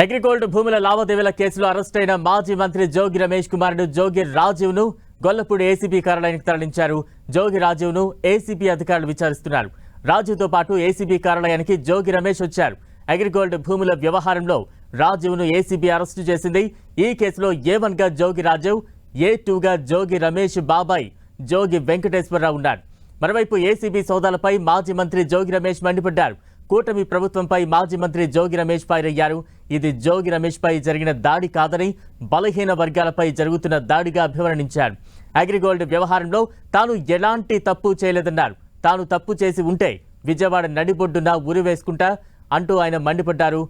అగ్రిగోల్డ్ భూముల లావాదేవీల కేసులో అరెస్ట్ అయిన మాజీ మంత్రి జోగి రమేష్ కుమారుడు జోగి రాజీవ్ను గొల్లపూడి ఏసీబీ కార్యాలయానికి తరలించారు. జోగి రాజీవ్ను ఏసీబీ అధికారులు విచారిస్తున్నారు. రాజీవ్తో పాటు ఏసీబీ కార్యాలయానికి జోగి రమేష్ వచ్చారు. అగ్రిగోల్డ్ భూముల వ్యవహారంలో రాజీవ్ను ఏసీబీ అరెస్టు చేసింది. ఈ కేసులో ఏ వన్గా జోగి రాజీవ్ ఏ టూగా జోగి రమేష్ బాబాయ్ జోగి వెంకటేశ్వరరావు ఉన్నారు. మరోవైపు ఏసీబీ సోదాలపై మాజీ మంత్రి జోగి రమేష్ మండిపడ్డారు. కూటమి ప్రభుత్వంపై మాజీ మంత్రి జోగి రమేష్ ఫైర్ రయ్యారు ఇది జోగి రమేష్ పై జరిగిన దాడి కాదని బలహీన వర్గాలపై జరుగుతున్న దాడిగా అభివర్ణించారు. అగ్రిగోల్డ్ వ్యవహారంలో తాను ఎలాంటి తప్పు చేయలేదన్నారు. తాను తప్పు చేసి ఉంటే విజయవాడ నడిబొడ్డున ఉరి వేసుకుంటా అంటూ ఆయన మండిపడ్డారు.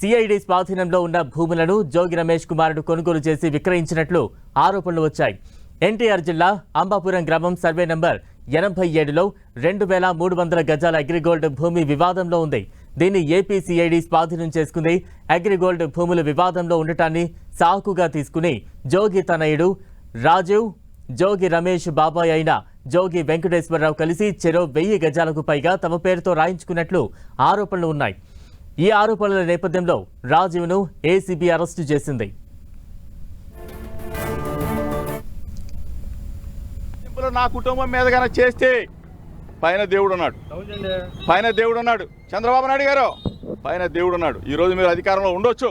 సిఐడి స్వాధీనంలో ఉన్న భూములను జోగి రమేష్ కుమారుడు కొనుగోలు చేసి విక్రయించినట్లు ఆరోపణలు వచ్చాయి. ఎన్టీఆర్ జిల్లా అంబాపురం గ్రామం సర్వే నంబర్ ఎనభై ఏడులో రెండు వేల మూడు వందల గజాల అగ్రిగోల్డ్ భూమి వివాదంలో ఉంది. దీన్ని ఏపీసీఐడి స్వాధీనం చేసుకుంది. అగ్రిగోల్డ్ భూముల వివాదంలో ఉండటాన్ని సాకుగా తీసుకుని జోగి తనయుడు రాజీవ్ జోగి రమేష్ బాబాయ్ అయిన జోగి వెంకటేశ్వరరావు కలిసి చెరో వెయ్యి గజాలకు పైగా తమ పేరుతో రాయించుకున్నట్లు ఆరోపణలు ఉన్నాయి. ఈ ఆరోపణల నేపథ్యంలో రాజీవ్ను ఏసీబీ అరెస్టు చేసింది. ఇప్పుడు నా కుటుంబం మీద కనుక చేస్తే పైన దేవుడు ఉన్నాడు. పైన దేవుడు ఉన్నాడు. చంద్రబాబు నాయుడు గారు పైన దేవుడు ఉన్నాడు. ఈరోజు మీరు అధికారంలో ఉండొచ్చు.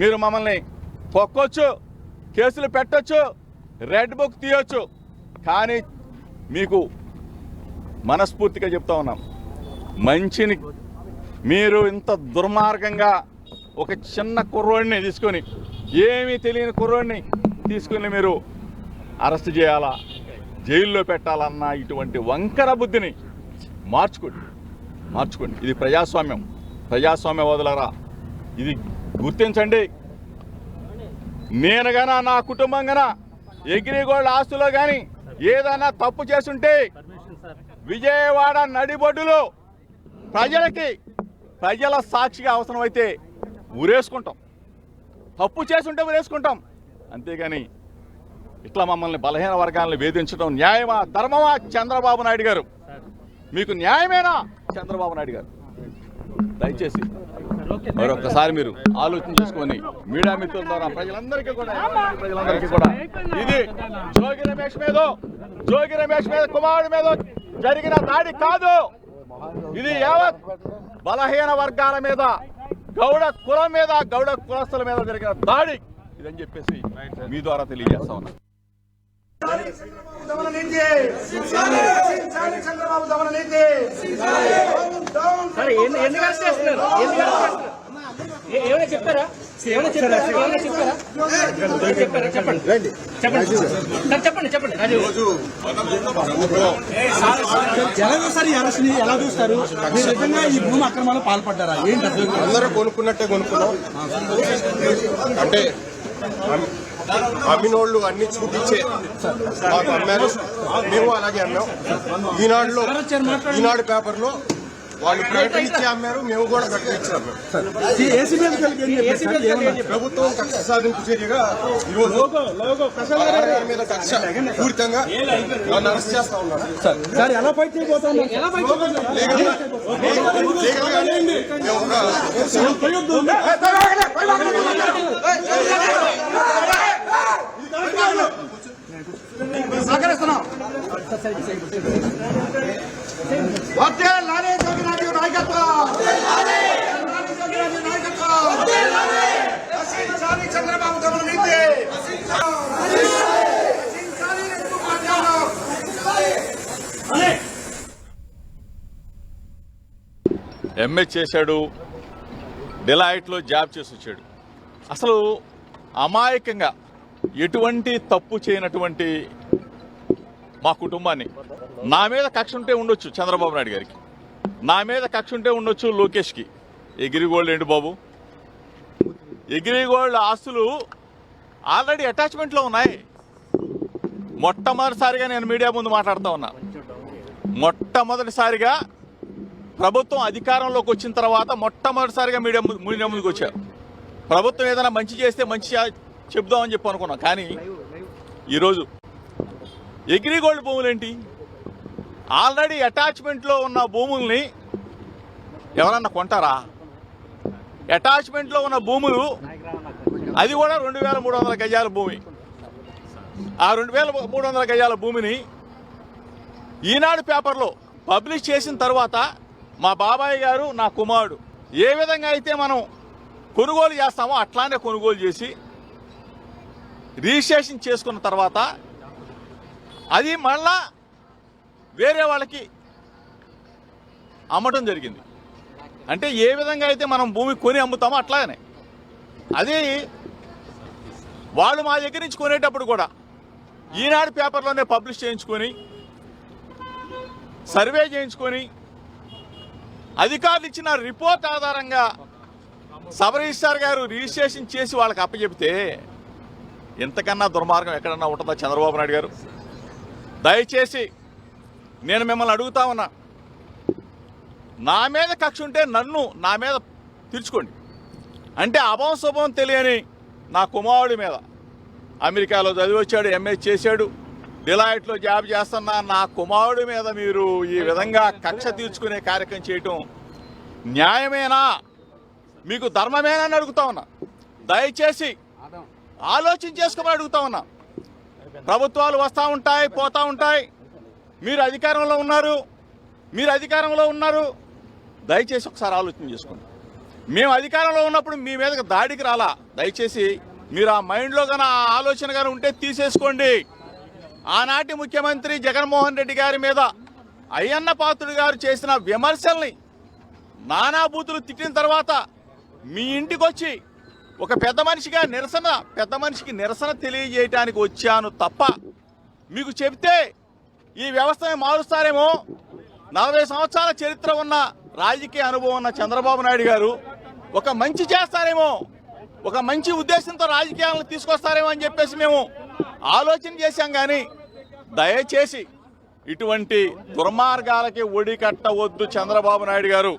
మీరు మమ్మల్ని తొక్కొచ్చు కేసులు పెట్టొచ్చు రెడ్ బుక్ తీయొచ్చు. కానీ మీకు మనస్ఫూర్తిగా చెప్తా ఉన్నాం. మంచిని మీరు ఇంత దుర్మార్గంగా ఒక చిన్న కుర్రోడిని తీసుకొని ఏమీ తెలియని కుర్రోడిని తీసుకొని మీరు అరెస్ట్ చేయాలా? జైల్లో పెట్టాలన్న ఇటువంటి వంకర బుద్ధిని మార్చుకోండి. మార్చుకోండి. ఇది ప్రజాస్వామ్యం. ప్రజాస్వామ్యవాదులరా ఇది గుర్తించండి. నేను గన నా కుటుంబం గన ఎగ్రిగోల్డ్ ఆస్తులో కానీ ఏదైనా తప్పు చేస్తుంటే విజయవాడ నడిబొడ్డులో ప్రజలకి ప్రజల సాక్షిగా అవసరమైతే ఊరేసుకుంటాం. తప్పు చేసుంటే ఊరేసుకుంటాం. అంతేగాని ఇట్లా మమ్మల్ని బలహీన వర్గాలను వేధించడం న్యాయమా ధర్మమా? చంద్రబాబు నాయుడు గారు. మీకు న్యాయమేనా? చంద్రబాబు నాయుడు గారు. దయచేసి మరొకసారి మీరు ఆలోచన చేసుకొని మీడియా మిత్రుల ద్వారా ప్రజలందరికీ కూడా ప్రజలందరికీ కూడా ఇది జోగి రమేష్ మీద జోగి రమేష్ మీద కుమారుడు మీద జరిగిన దాడి కాదు. ఇది యావత్ బలహీన వర్గాల మీద గౌడ కులం మీద గౌడ కులస్తుల మీద జరిగిన దాడి. ఇదని చెప్పేసి మీ ద్వారా తెలియజేస్తా ఉన్నా. దమన నీతి సించాలి చంద్రబాబు దమన నీతి సరే ఎన్ని ఎన్ని అరెస్ట్ చేస్తున్నారు? ఎన్ని అరెస్ట్ చేస్తున్నారు? ఏ- ఏమైనా చెప్పారా ఏమైనా చెప్పారా ఏమైనా చెప్పారా చెప్పారా చెప్పండి. చెప్పండి. సార్ చెప్పండి చెప్పండి. రాజు. ఎలా చూస్తారు ఈ అరెస్ట్ని ఎలా చూస్తారు? మీరు నిజంగా ఈ భూమి అక్రమాలు పాల్పడ్డారా? ఏంటి అందరూ కొనుక్కున్నట్టే కొనుక్కున్నాం. అంటే అమ్మినోళ్ళు అన్ని చూపించే మాకు అమ్మారు మేము అలాగే అమ్మాం ఈనాడులో ఈనాడు పేపర్లో వాళ్ళు ప్రకటించి అమ్మారు మేము కూడా సార్? ఏమన్నారు? ప్రభుత్వం కక్ష సాధింపు చర్యగా ఈరోజు మీద కక్ష పూరితంగా నన్ను అరెస్ట్ చేస్తా ఉన్నారు సార్ ఎలా ఫైట్ చేయబోతున్నారు ఎలా ఫైట్ లీగల్ గానే మేము ఒక సహకరిస్తున్నాం లాలే జోగి నాయకత్వం నాయకత్వం. చంద్రబాబు ఎంఏ చేశాడు డిలాయిట్లో జాబ్ చేసి వచ్చాడు అసలు అమాయకంగా ఎటువంటి తప్పు చేయనటువంటి మా కుటుంబాన్ని నా మీద కక్ష ఉంటే ఉండొచ్చు చంద్రబాబు నాయుడు గారికి. నా మీద కక్ష ఉంటే ఉండొచ్చు లోకేష్కి. ఎగిరిగోల్డ్ ఏంటి బాబు? ఎగిరిగోల్డ్ ఆస్తులు ఆల్రెడీ అటాచ్మెంట్లో ఉన్నాయి. మొట్టమొదటిసారిగా నేను మీడియా ముందు మాట్లాడుతూ ఉన్నా. మొట్టమొదటిసారిగా ప్రభుత్వం అధికారంలోకి వచ్చిన తర్వాత మొట్టమొదటిసారిగా మీడియా ముందు- మీడియా ముందుకు వచ్చారు ప్రభుత్వం ఏదైనా మంచి చేస్తే మంచి చెప్దామని చెప్పి అనుకున్నాం. కానీ ఈరోజు ఎగ్రిగోల్డ్ భూములేంటి? ఆల్రెడీ అటాచ్మెంట్లో ఉన్న భూముల్ని ఎవరన్నా కొంటారా? అటాచ్మెంట్లో ఉన్న భూములు అది కూడా రెండు వేల మూడు వందల గజాల భూమి. ఆ రెండు వేల మూడు వందల గజాల భూమిని ఈనాడు పేపర్లో పబ్లిష్ చేసిన తర్వాత మా బాబాయ్ గారు నా కుమారుడు ఏ విధంగా అయితే మనం కొనుగోలు చేస్తామో అట్లానే కొనుగోలు చేసి రిజిస్ట్రేషన్ చేసుకున్న తర్వాత అది మళ్ళా వేరే వాళ్ళకి అమ్మటం జరిగింది. అంటే ఏ విధంగా అయితే మనం భూమి కొని అమ్ముతామో అట్లాగనే. అది వాళ్ళు మా దగ్గర నుంచి కొనేటప్పుడు కూడా ఈనాడు పేపర్లోనే పబ్లిష్ చేయించుకొని సర్వే చేయించుకొని అధికారులు ఇచ్చిన రిపోర్ట్ ఆధారంగా సబ్ రిజిస్టార్ గారు రిజిస్ట్రేషన్ చేసి వాళ్ళకి అప్పచెప్తే ఇంతకన్నా దుర్మార్గం ఎక్కడన్నా ఉంటుందా చంద్రబాబు నాయుడు గారు? దయచేసి నేను మిమ్మల్ని అడుగుతా ఉన్నా. నా మీద కక్ష ఉంటే నన్ను నా మీద తీర్చుకోండి. అంటే అభం శుభం తెలియని నా కుమారుడి మీద. అమెరికాలో చదివి వచ్చాడు ఎంఏ చేశాడు డిలాయిట్లో జాబ్ చేస్తున్న నా కుమారుడి మీద మీరు ఈ విధంగా కక్ష తీర్చుకునే కార్యక్రమం చేయటం న్యాయమేనా? మీకు ధర్మమేనా అని అడుగుతా ఉన్నా. దయచేసి ఆలోచన చేసుకోమని అడుగుతా ఉన్నా. ప్రభుత్వాలు వస్తూ ఉంటాయి పోతూ ఉంటాయి. మీరు అధికారంలో ఉన్నారు మీరు అధికారంలో ఉన్నారు. దయచేసి ఒకసారి ఆలోచన చేసుకోండి. మేము అధికారంలో ఉన్నప్పుడు మీ మీదకి దాడికి రాలా. దయచేసి మీరు ఆ మైండ్లో కానీ ఆ ఆలోచన కానీ ఉంటే తీసేసుకోండి. ఆనాటి ముఖ్యమంత్రి జగన్మోహన్ రెడ్డి గారి మీద అయ్యన్న పాత్రుడు గారు చేసిన విమర్శల్ని నానాభూతులు తిట్టిన తర్వాత మీ ఇంటికి వచ్చి ఒక పెద్ద మనిషిగా నిరసన పెద్ద మనిషికి నిరసన తెలియజేయటానికి వచ్చాను తప్ప మీకు చెబితే ఈ వ్యవస్థని మారుస్తారేమో? నలభై సంవత్సరాల చరిత్ర ఉన్న రాజకీయ అనుభవం ఉన్న చంద్రబాబు నాయుడు గారు ఒక మంచి చేస్తారేమో? ఒక మంచి ఉద్దేశంతో రాజకీయాలను తీసుకొస్తారేమో అని చెప్పేసి మేము ఆలోచన చేశాం కానీ దయచేసి ఇటువంటి దుర్మార్గాలకి ఒడి కట్టవద్దు చంద్రబాబు నాయుడు గారు.